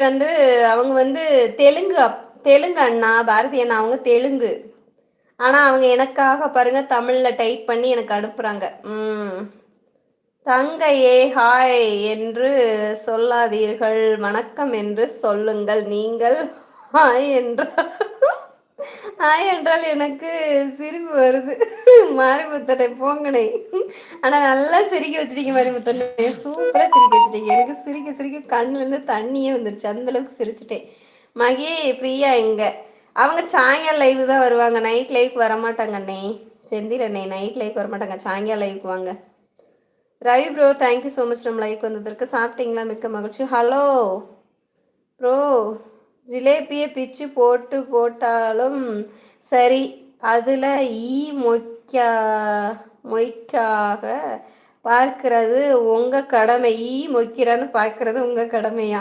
வந்து அவங்க வந்து தெலுங்கு அப் தெலுங்கு அண்ணா பாரதி அண்ணா அவங்க தெலுங்கு. ஆனால் அவங்க எனக்காக பாருங்க தமிழில் டைப் பண்ணி எனக்கு அனுப்புகிறாங்க ம். தங்கையே ஹாய் என்று சொல்லாதீர்கள். வணக்கம் என்று சொல்லுங்கள். நீங்கள் ஹாய் என்றால் ஹாய் என்றால் எனக்கு சிரிப்பு வருது. மாரிமுத்தனை போங்கனை ஆனால் நல்லா சிரிக்க வச்சிருக்கீங்க மாரிமுத்தனை சூப்பராக சிரிக்க வச்சிருக்கீங்க எனக்கு சிரிக்க சிரிக்க கண்ணுலேருந்து தண்ணியே வந்துருச்சு. அந்தளவுக்கு சிரிச்சிட்டேன். மகி பிரியா எங்கே? அவங்க சாயங்காலம் லைவ் தான் வருவாங்க. நைட் லைவுக்கு வரமாட்டாங்க அண்ணே. செந்தில் அண்ணே நைட் லைவுக்கு வரமாட்டாங்க. சாயங்காலம் லைவுக்கு வாங்க. Ravi bro thank you so much நம்ம லைக் வந்ததற்கு சாப்பிட்டீங்களா? மிக்க மகிழ்ச்சி. ஹலோ ப்ரோ ஜிலேபியை பிச்சு போட்டு போட்டாலும் சரி. அதில் ஈ மொய்க்கா மொய்க்காக பார்க்கிறது உங்கள் கடமை ஈ மொய்க்கிறான்னு பார்க்கறது உங்கள் கடமையா?